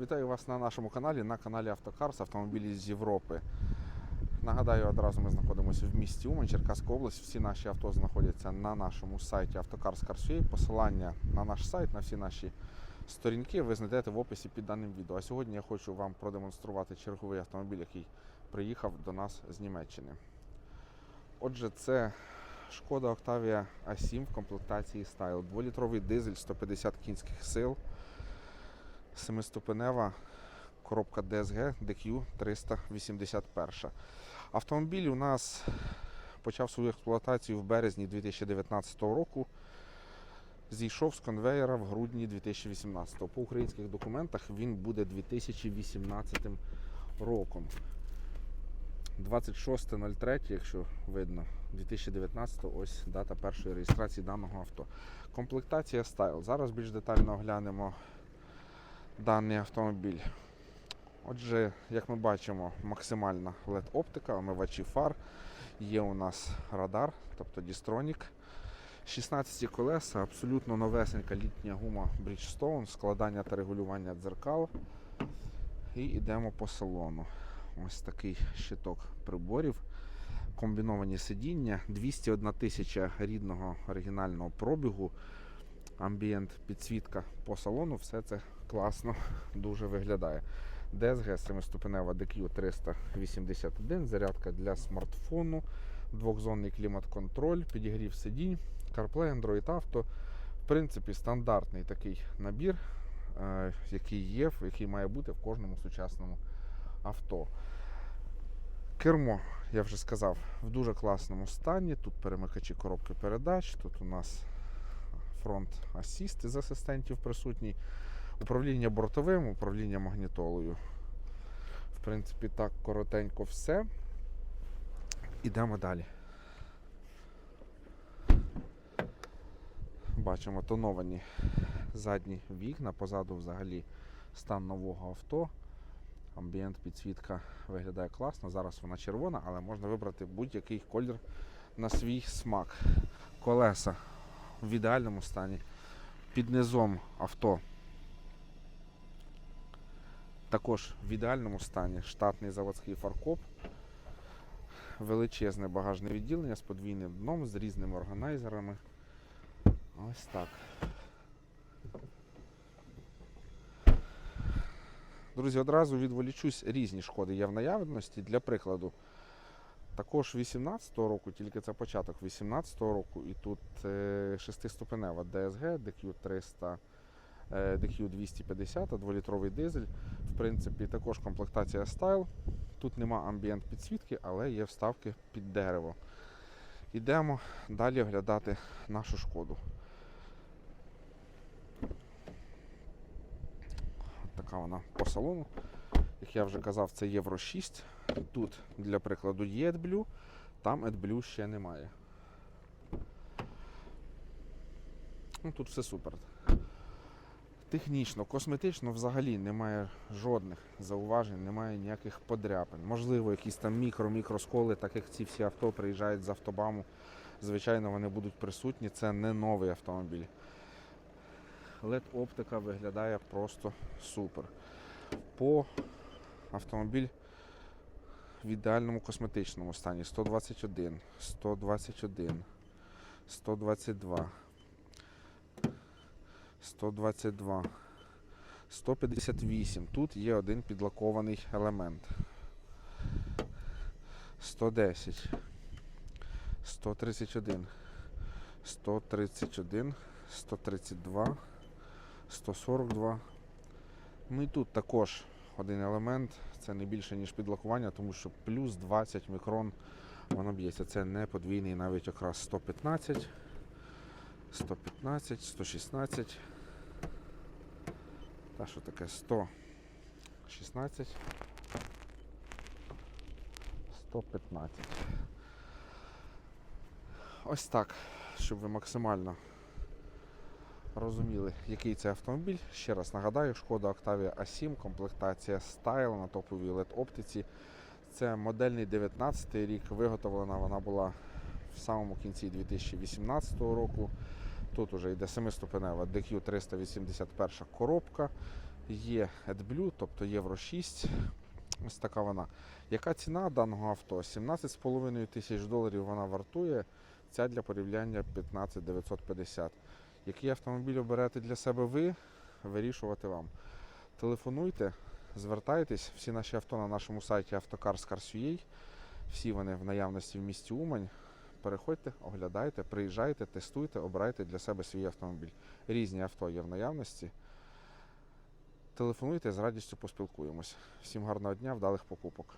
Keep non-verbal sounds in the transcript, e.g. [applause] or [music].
Вітаю вас на нашому каналі, на каналі Автокарс, автомобілі з Європи. Нагадаю, одразу ми знаходимося в місті Умань, Черкаська область. Всі наші авто знаходяться на нашому сайті Автокарс Карсує. Посилання на наш сайт, на всі наші сторінки ви знайдете в описі під даним відео. А сьогодні я хочу вам продемонструвати черговий автомобіль, який приїхав до нас з Німеччини. Отже, це Шкода Octavia A7 в комплектації Style. Дволітровий дизель 150 кінських сил. Семиступенева коробка DSG DQ 381. Автомобіль у нас почав свою експлуатацію в березні 2019 року. Зійшов з конвейера в грудні 2018. По українських документах він буде 2018 роком. 26.03, якщо видно, 2019 ось дата першої реєстрації даного авто. Комплектація Style. Зараз більш детально оглянемо даний автомобіль. Отже, як ми бачимо, максимальна LED-оптика, омивачі фар. Є у нас радар, тобто Дістронік. 16 колеса, абсолютно новесенька літня гума Bridgestone, складання та регулювання дзеркал. І йдемо по салону. Ось такий щиток приборів. Комбіновані сидіння, 201 тисяча рідного оригінального пробігу, амбієнт, підсвітка по салону, все це класно [laughs] дуже виглядає. DSG 7-ступенева DQ 381, зарядка для смартфону, двохзонний клімат-контроль, підігрів сидінь, CarPlay, Android Auto. В принципі, стандартний такий набір, е, який є, який має бути в кожному сучасному авто. Кермо, я вже сказав, в дуже класному стані. Тут перемикачі коробки передач, тут у нас фронт асіст з асистентів присутній. Управління бортовим, управління магнітолою. В принципі, так коротенько все. Ідемо далі. Бачимо тоновані задні вікна, позаду взагалі стан нового авто. Амбієнт підсвітка виглядає класно. Зараз вона червона, але можна вибрати будь-який колір на свій смак. Колеса в ідеальному стані. Під низом авто також в ідеальному стані штатний заводський фаркоп, величезне багажне відділення з подвійним дном, з різними органайзерами. Ось так. Друзі, одразу відволічусь, різні шкоди є в наявності. Для прикладу, також 18-го року, тільки це початок 18-го року, і тут е, шестиступенева DSG, DQ 300, е, DQ 250, 2-літровий дизель. В принципі, також комплектація Style. Тут нема амбієнт підсвітки, але є вставки під дерево. Йдемо далі оглядати нашу шкоду. Така вона по салону. Як я вже казав, це Євро 6. Тут, для прикладу, є AdBlue, там AdBlue ще немає. Ну, тут все супер. Технічно, косметично взагалі немає жодних зауважень, немає ніяких подряпин. Можливо, якісь там мікро-мікросколи, так як ці всі авто приїжджають з автобаму. Звичайно, вони будуть присутні. Це не новий автомобіль. LED-оптика виглядає просто супер. По автомобіль в ідеальному косметичному стані 121, 121, 122, 122, 158. Тут є один підлакований елемент. 110, 131, 131, 132. 142. Ну і тут також один елемент, це не більше, ніж підлакування, тому що плюс 20 мікрон воно б'ється. Це не подвійний навіть якраз 115, 115, 116. Та що таке 116, 115. Ось так, щоб ви максимально розуміли, який це автомобіль. Ще раз нагадаю, шкода Octavia A7, комплектація Style на топовій LED-оптиці. Це модельний 19 рік. Виготовлена вона була в самому кінці 2018 року. Тут уже йде 7-ступенева DQ 381 коробка. Є AdBlue, тобто Євро 6. Ось така вона. Яка ціна даного авто? 17,5 тисяч доларів вона вартує. Ця для порівняння 15 950. Який автомобіль оберете для себе ви, вирішувати вам. Телефонуйте, звертайтесь. Всі наші авто на нашому сайті автокарскars.ua. Всі вони в наявності в місті Умань. Переходьте, оглядайте, приїжджайте, тестуйте, обирайте для себе свій автомобіль. Різні авто є в наявності. Телефонуйте, з радістю поспілкуємось. Всім гарного дня, вдалих покупок.